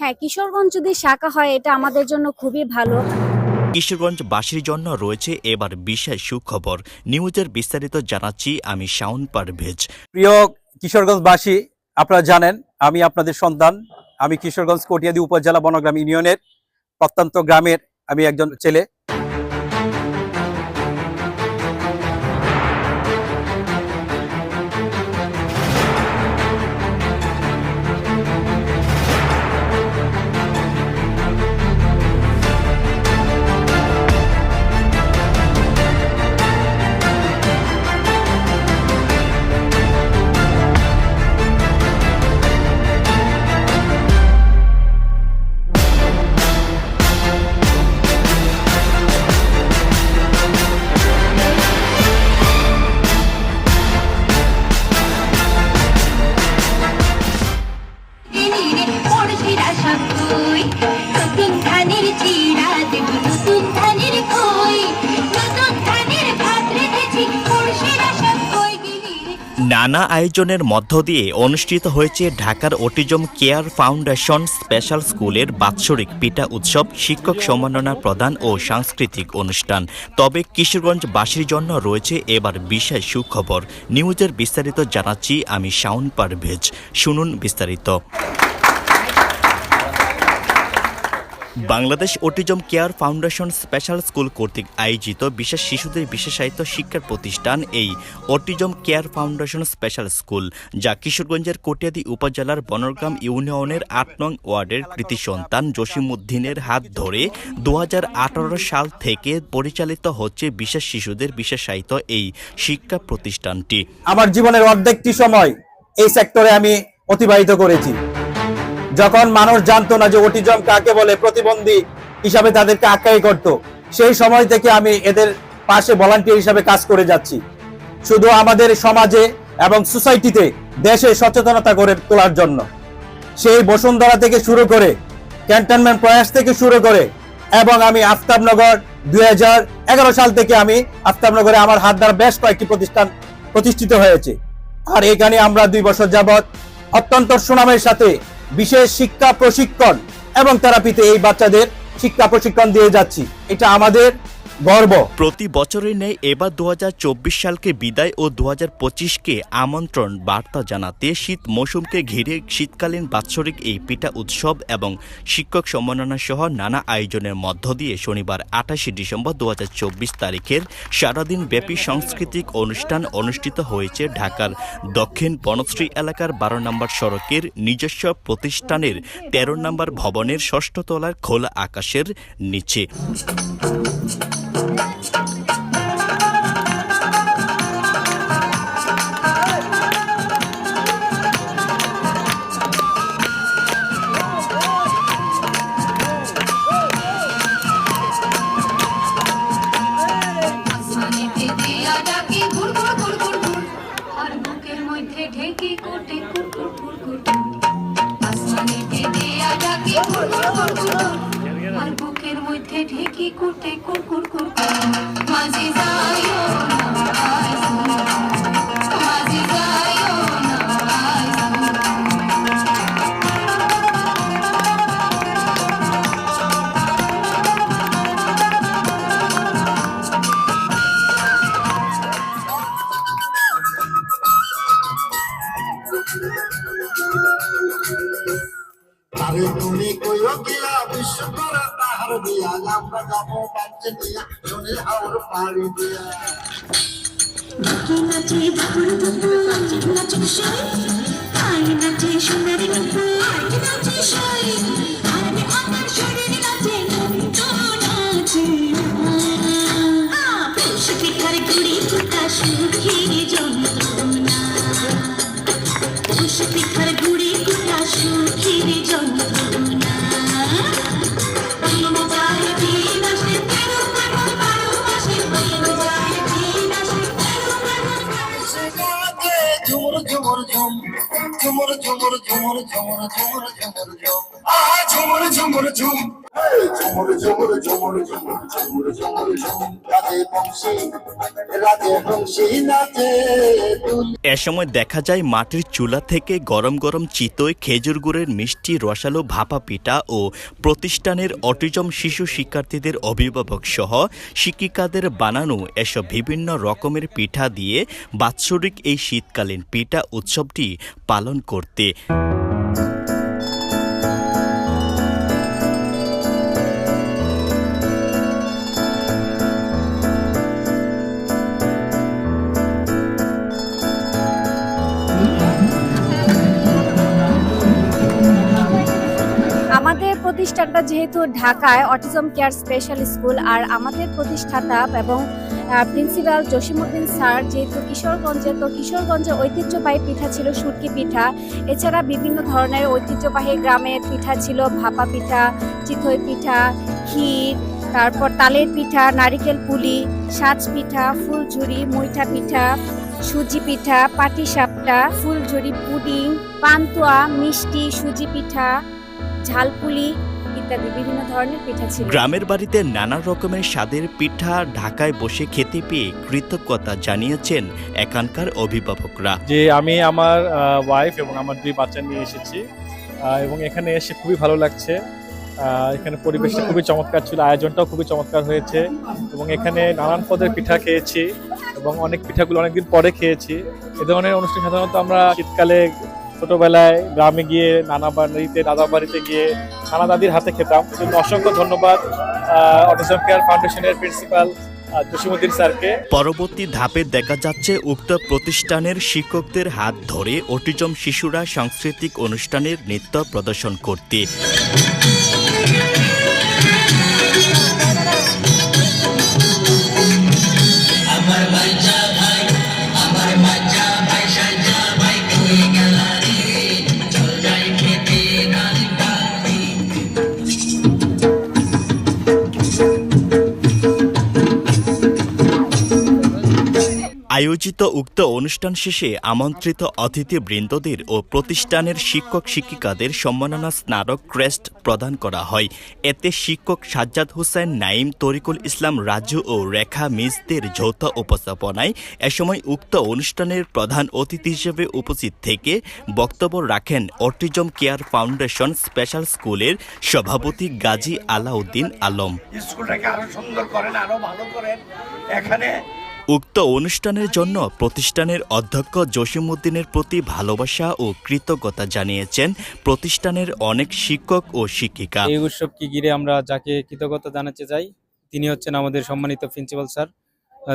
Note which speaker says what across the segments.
Speaker 1: হ্যাঁ কিশোরগঞ্জ যদি শাখা হয় এটা আমাদের জন্য খুবই ভালো।
Speaker 2: কিশোরগঞ্জ বাসীর জন্য রয়েছে এবার বিশেষ সুখবর। নিউজের বিস্তারিত জানাচ্ছি আমি শাউন পারভেজ।
Speaker 3: প্রিয় কিশোরগঞ্জ বাসী আপনারা জানেন আমি আপনাদের সন্তান। আমি কিশোরগঞ্জ কটিয়াদি উপজেলা বনগ্রাম ইউনিয়নের প্রত্যন্ত গ্রামের আমি একজন ছেলে।
Speaker 2: নানা আয়োজনের মধ্য দিয়ে অনুষ্ঠিত হয়েছে ঢাকার অটিজম কেয়ার ফাউন্ডেশন স্পেশাল স্কুলের বাৎসরিক পিটা উৎসব, শিক্ষক সম্মাননা প্রদান ও সাংস্কৃতিক অনুষ্ঠান। তবে কিশোরগঞ্জবাসীর জন্য রয়েছে এবার বিশেষ সুখবর। নিউজের বিস্তারিত জানাচ্ছি আমি শাউন পারভেজ। শুনুন বিস্তারিত। Bangladesh autism care foundation special school কর্তৃক আয়োজিত বিশেষ শিশুদের বিশেষায়িত শিক্ষার প্রতিষ্ঠান এই autism care foundation special school যা কিশোরগঞ্জের কটিয়াদি উপজেলার বনগ্রাম ইউনিয়নের আট নং ওয়ার্ডের কৃতি সন্তান জসিমউদ্দিনের হাত ধরে দু হাজার আঠারো সাল থেকে পরিচালিত হচ্ছে বিশেষ শিশুদের বিশেষায়িত এই শিক্ষা প্রতিষ্ঠানটি।
Speaker 3: আমার জীবনের অর্ধেকটি সময় এই সেক্টরে আমি অতিবাহিত করেছি। যখন মানুষ জানতো না যে অটিজম কাকে বলে, প্রতিবন্ধী হিসাবে তাদেরকে আখ্যায়ী করত, সেই সময় থেকে আমি এদের পাশে ভলান্টিয়ার হিসাবে কাজ করে যাচ্ছি। শুধু আমাদের সমাজে এবং সোসাইটিতে দেশে সচেতনতা করে তোলার জন্য। সেই বসুন্ধরা থেকে শুরু করে ক্যান্টনমেন্ট প্রয়াস থেকে শুরু করে এবং আমি আফতাবনগর দুই সাল থেকে আমি আফতাবনগরে আমার হাত দ্বারা বেশ কয়েকটি প্রতিষ্ঠান প্রতিষ্ঠিত হয়েছে। আর এখানে আমরা দুই বছর যাবৎ অত্যন্ত সুনামের সাথে বিশেষ শিক্ষা প্রশিক্ষণ এবং থেরাপিতে এই বাচ্চাদের শিক্ষা প্রশিক্ষণ দিয়ে যাচ্ছি। এটা আমাদের গর্ব।
Speaker 2: প্রতি বছরের নেই এবার দু হাজার চব্বিশ সালকে বিদায় ও দু কে আমন্ত্রণ, বার্তা জানাতে শীত মৌসুমকে ঘিরে শীতকালীন বাৎসরিক এই পিঠা উৎসব এবং শিক্ষক সম্মাননা সহ নানা আয়োজনের মধ্য দিয়ে শনিবার আঠাশে ডিসেম্বর দু হাজার চব্বিশ তারিখের সারাদিন ব্যাপী সাংস্কৃতিক অনুষ্ঠান অনুষ্ঠিত হয়েছে ঢাকার দক্ষিণ বনশ্রী এলাকার বারো নম্বর সড়কের নিজস্ব প্রতিষ্ঠানের তেরো নম্বর ভবনের ষষ্ঠ তলার খোলা আকাশের নিচে।
Speaker 4: Thank you. বুকের মধ্যে ঢেকে কুটে কুরকুর কুর কুর। কুর মাঝে যাইও
Speaker 5: নাচে বাবুর বাবু নাচে সাই
Speaker 6: ঝুমুর ঝুম ঝুমুর ঝুমুর ঝুমুর ঝুমুর ঝুমুর ঝুমুর ঝুম। আহা ঝুমুর ঝুমুর ঝুম।
Speaker 2: এ সময় দেখা যায় মাটির চুলা থেকে গরম গরম চিতই, খেজুর গুড়ের মিষ্টি, রসালো ভাপা পিঠা ও প্রতিষ্ঠানের অটিজম শিশু শিক্ষার্থীদের অভিভাবক সহ শিক্ষিকাদের বানানো এসব বিভিন্ন রকমের পিঠা দিয়ে বাৎসরিক এই শীতকালীন পিঠা উৎসবটি পালন করতে।
Speaker 1: প্রতিষ্ঠানটা যেহেতু ঢাকায় অটিজম কেয়ার স্পেশাল স্কুল আর আমাদের প্রতিষ্ঠাতা এবং প্রিন্সিপাল জসিমুদ্দিন স্যার যেহেতু কিশোরগঞ্জে, তো কিশোরগঞ্জে ঐতিহ্যবাহী পিঠা ছিল সুটকি পিঠা। এছাড়া বিভিন্ন ধরনের ঐতিহ্যবাহী গ্রামের পিঠা ছিল, ভাপা পিঠা, চিতই পিঠা, ক্ষীর, তারপর তালের পিঠা, নারিকেল পুলি, সাজ পিঠা, ফুলঝুরি, মুইঠা পিঠা, সুজি পিঠা পাটিসাপটা ফুলঝুরি, পুডিং, পান্তুয়া, মিষ্টি, সুজি পিঠা, ঝালপুলি ইত্যাদি বিভিন্ন ধরনের পিঠা ছিল।
Speaker 2: গ্রামের বাড়িতে নানা রকমের স্বাদের পিঠা ঢাকায় বসে খেতে পেয়ে কৃতজ্ঞতা জানিয়েছেন এখানকার অভিভাবকরা।
Speaker 7: যে আমি আমার ওয়াইফ এবং আমার দুই বাচ্চা নিয়ে এসেছি এবং এখানে এসে খুবই ভালো লাগছে। এখানে পরিবেশটা খুবই চমৎকার ছিল আয়োজনটাও খুবই চমৎকার হয়েছে এবং এখানে নানান পদের পিঠা খেয়েছি এবং অনেক পিঠাগুলো অনেকদিন পরে খেয়েছি। এ ধরনের অনুষ্ঠান সাধারণত আমরা শীতকালে ছোটবেলায় গ্রামে গিয়ে, নানা বাড়িতে, দাদা বাড়িতে গিয়ে নানা দাদির হাতে খেতাম। এজন্য অসংখ্য ধন্যবাদ অটিজম কেয়ার ফাউন্ডেশনের প্রিন্সিপাল স্যারকে।
Speaker 2: পরবর্তী ধাপে দেখা যাচ্ছে উক্ত প্রতিষ্ঠানের শিক্ষকদের হাত ধরে অটিজম শিশুরা সাংস্কৃতিক অনুষ্ঠানের নৃত্য প্রদর্শন করতে। আয়োজিত উক্ত অনুষ্ঠান শেষে আমন্ত্রিত অতিথিবৃন্দদের ও প্রতিষ্ঠানের শিক্ষক শিক্ষিকাদের সম্মাননা স্নাতক ক্রেস্ট প্রদান করা হয়। এতে শিক্ষক সাজ্জাদ হোসেন নাইম তরিকুল ইসলাম, রাজু ও রেখা মিজদের যৌথ উপস্থাপনায় এ সময় উক্ত অনুষ্ঠানের প্রধান অতিথি হিসেবে উপস্থিত থেকে বক্তব্য রাখেন অটিজম কেয়ার ফাউন্ডেশন স্পেশাল স্কুলের সভাপতি গাজী আলাউদ্দিন আলম।
Speaker 8: স্কুলটাকে আরও সুন্দর করেন, আরও ভালো করেন। এখানে
Speaker 2: উক্ত অনুষ্ঠানের জন্য প্রতিষ্ঠানের অধ্যক্ষ জসিমউদ্দিনের প্রতি ভালোবাসা ও কৃতজ্ঞতা জানিয়েছেন প্রতিষ্ঠানের অনেক শিক্ষক ও শিক্ষিকা।
Speaker 9: এই উৎসবকে ঘিরে আমরা যাকে কৃতজ্ঞতা জানাতে চাই, তিনি হচ্ছেন আমাদের সম্মানিত প্রিন্সিপাল স্যার।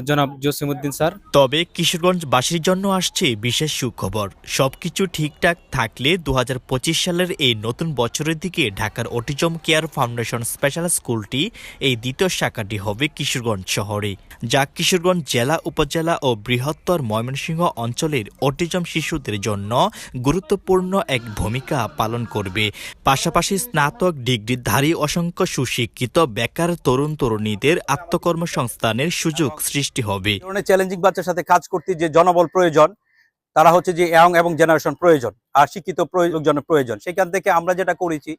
Speaker 9: জনাব জসিমউদ্দিন স্যার।
Speaker 2: তবে কিশোরগঞ্জবাসীর জন্য আসছে বিশেষ সুখবর। সবকিছু ঠিকঠাক থাকলে দুহাজার পঁচিশ সালের এই নতুন বছরের দিকে ঢাকার অটিজম কেয়ার ফাউন্ডেশন স্পেশাল স্কুলটি এই দ্বিতীয় শাখাটি হবে কিশোরগঞ্জ শহরে। যা কিশোরগঞ্জ জেলা, উপজেলা ও বৃহত্তর ময়মনসিংহ অঞ্চলের অটিজম শিশুদের জন্য গুরুত্বপূর্ণ এক ভূমিকা পালন করবে। পাশাপাশি স্নাতক ডিগ্রিধারী অসংখ্য সুশিক্ষিত বেকার তরুণ তরুণীদের আত্মকর্মসংস্থানের সুযোগ সৃষ্টি হবে।
Speaker 3: এই ধরনের চ্যালেঞ্জিং বাচ্চার সাথে কাজ করতে যে জনবল প্রয়োজন, তারা হচ্ছে যে ইয়াং এবং জেনারেশন প্রয়োজন, আর শিক্ষিত লোকজনের প্রয়োজন। সেখান থেকে আমরা যেটা করেছি,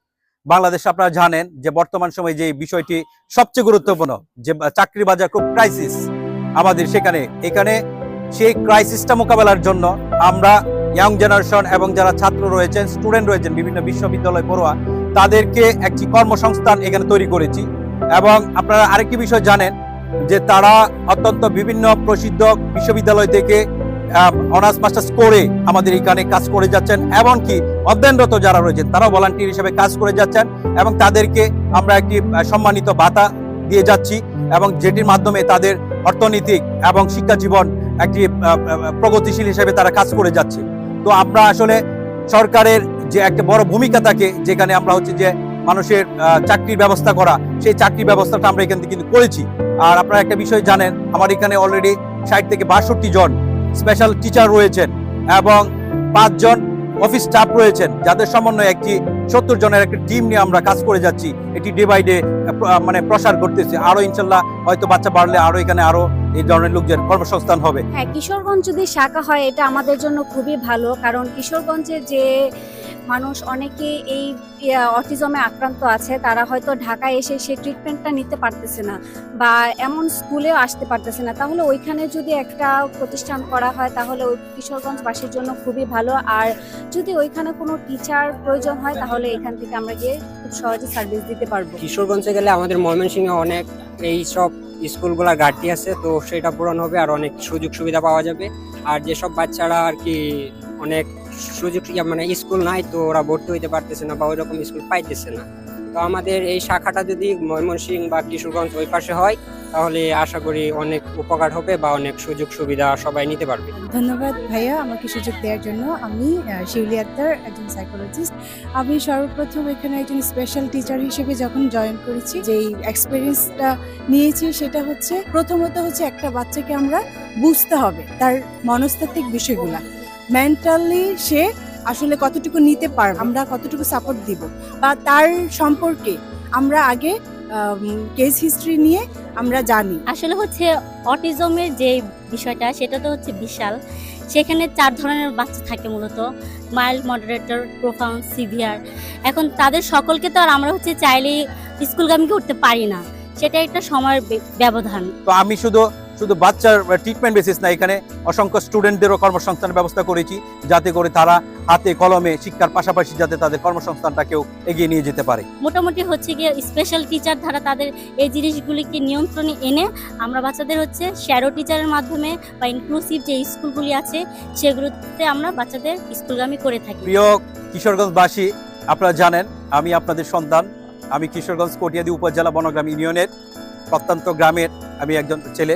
Speaker 3: বাংলাদেশ আপনারা জানেন যে বর্তমান সময়ে যে বিষয়টি সবচেয়ে গুরুত্বপূর্ণ, যে চাকরি বাজার খুব ক্রাইসিস আমাদের সেখানে। এখানে সেই ক্রাইসিসটা মোকাবেলার জন্য আমরা ইয়াং জেনারেশন এবং যারা ছাত্র রয়েছেন স্টুডেন্ট রয়েছেন, বিভিন্ন বিশ্ববিদ্যালয় পড়ুয়া, তাদেরকে একটি কর্মসংস্থান এখানে তৈরি করেছি। এবং আপনারা আরেকটি বিষয় জানেন যে তারা অত্যন্ত বিভিন্ন প্রসিদ্ধ বিশ্ববিদ্যালয় থেকে অনার্স, মাস্টার্স করে আমাদের এখানে কাজ করে যাচ্ছেন। এমনকি অধ্যয়নরত যারা রয়েছেন, তারাও ভলান্টিয়ার হিসেবে কাজ করে যাচ্ছেন এবং তাদেরকে আমরা একটি সম্মানিত ভাতা দিয়ে যাচ্ছি এবং যেটির মাধ্যমে তাদের অর্থনৈতিক এবং শিক্ষা জীবন একটি প্রগতিশীল হিসেবে তারা কাজ করে যাচ্ছে। তো আমরা আসলে সরকারের যে একটা বড় ভূমিকা থাকে, যেখানে আমরা হচ্ছে যে মানুষের চাকরির ব্যবস্থা করা, সেই চাকরির ব্যবস্থাটা আমরা এখান থেকে কিন্তু করেছি। আর আপনারা একটা বিষয় জানেন, আমার এখানে অলরেডি ষাট থেকে বাষট্টি জন স্পেশাল টিচার রয়েছেন এবং পাঁচজন অফিস স্টাফ রয়েছেন, যাদের সমন্বয়ে একটি সত্তর জনের একটা টিম নিয়ে আমরা কাজ করে যাচ্ছি। এটি ডে বাই ডে মানে প্রসার করতেছি আরও ইনশাল্লাহ হয়তো বাচ্চা বাড়লে আরও এখানে আরও এই ধরনের লোকদের কর্মসংস্থান হবে।
Speaker 1: হ্যাঁ কিশোরগঞ্জ যদি শাখা হয়, এটা আমাদের জন্য খুবই ভালো। কারণ কিশোরগঞ্জে যে মানুষ অনেকে এই অটিজমে আক্রান্ত আছে, তারা হয়তো ঢাকায় এসে সেই ট্রিটমেন্টটা নিতে পারতেছে না বা এমন স্কুলেও আসতে পারতেছে না। তাহলে ওইখানে যদি একটা প্রতিষ্ঠান করা হয়, তাহলে ওই কিশোরগঞ্জবাসীর জন্য খুবই ভালো। আর যদি ওইখানে কোনো টিচার প্রয়োজন হয়, তাহলে এখান থেকে আমরা গিয়ে খুব সহজে সার্ভিস দিতে পারব।
Speaker 10: কিশোরগঞ্জে গেলে আমাদের ময়মনসিংহে অনেক এই সব স্কুলগুলোর ঘাটতি আছে, তো সেটা পূরণ হবে আর অনেক সুযোগ সুবিধা পাওয়া যাবে। আর যেসব বাচ্চারা আর কি অনেক সুযোগ মানে স্কুল নাই, তো ওরা ভর্তি হইতে পারতেছে না বা ওই রকম স্কুল পাইতেছে না। তো আমাদের এই শাখাটা যদি ময়মনসিংহ বা কিশোরগঞ্জ ওই পাশে হয়, তাহলে আশা করি অনেক উপকার হবে বা অনেক সুযোগ সুবিধা সবাই নিতে পারবে।
Speaker 11: ধন্যবাদ ভাইয়া আমাকে সুযোগ দেওয়ার জন্য। আমি শিউলি আক্তার, একজন সাইকোলজিস্ট আমি সর্বপ্রথম এখানে একজন স্পেশাল টিচার হিসেবে যখন জয়েন করেছি, যেই এক্সপিরিয়েন্সটা নিয়েছি সেটা হচ্ছে, প্রথমত হচ্ছে একটা বাচ্চাকে আমরা বুঝতে হবে তার মনস্তাত্ত্বিক বিষয়গুলা। মেন্টালি সে আসলে কতটুকু নিতে পারবে আমরা কতটুকু সাপোর্ট দিব বা তার সম্পর্কে আমরা আগে কেস হিস্ট্রি নিয়ে আমরা জানি।
Speaker 12: আসলে হচ্ছে অটিজমের যে বিষয়টা সেটা তো হচ্ছে বিশাল। সেখানে চার ধরনের বাচ্চা থাকে মূলত মাইল্ড মডারেটর প্রোফাউন্ড সিভিয়ার এখন তাদের সকলকে তো আর আমরা হচ্ছে চাইলেই স্কুলগামী করতে পারি না। সেটা একটা সময়ের ব্যবধান।
Speaker 3: তো আমি শুধু শুধু বাচ্চার ট্রিটমেন্ট বেসিস না এখানে অসংখ্য স্টুডেন্টদেরও কর্মসংস্থানের ব্যবস্থা করেছি যাতে করে তারা হাতে কলমে শিক্ষার পাশাপাশি যাতে তাদের কর্মসংস্থানটাকেও এগিয়ে নিয়ে যেতে পারে।
Speaker 12: মোটামুটি হচ্ছে গিয়ে স্পেশাল টিচার দ্বারা তাদের এই জিনিসগুলিকে নিয়ন্ত্রণে এনে আমরা বাচ্চাদের হচ্ছে শ্যারো টিচারের মাধ্যমে বা ইনক্লুসিভ যে স্কুলগুলি আছে সেগুলোতে আমরা বাচ্চাদের স্কুলগামী করে থাকি।
Speaker 3: প্রিয় কিশোরগঞ্জবাসী আপনারা জানেন আমি আপনাদের সন্তান। আমি কিশোরগঞ্জ কটিয়াদি উপজেলা বনগ্রাম ইউনিয়নের প্রত্যন্ত গ্রামের আমি একজন ছেলে।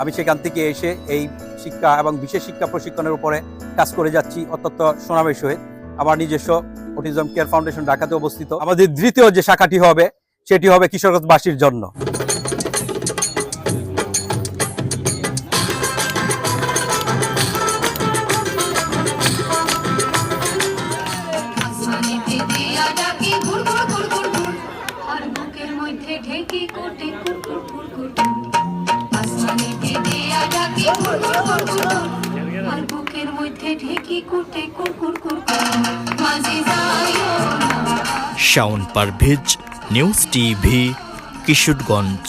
Speaker 3: আমি সেখান থেকে এসে এই শিক্ষা এবং বিশেষ শিক্ষা প্রশিক্ষণের উপরে কাজ করে যাচ্ছি অত্যন্ত সুনামের হয়ে। আমার নিজস্ব অটিজম কেয়ার ফাউন্ডেশন ঢাকাতে অবস্থিত। আমাদের দ্বিতীয় যে শাখাটি হবে, সেটি হবে কিশোরগঞ্জবাসীর জন্য।
Speaker 2: Shaon Parvez news TV Kishoreganj.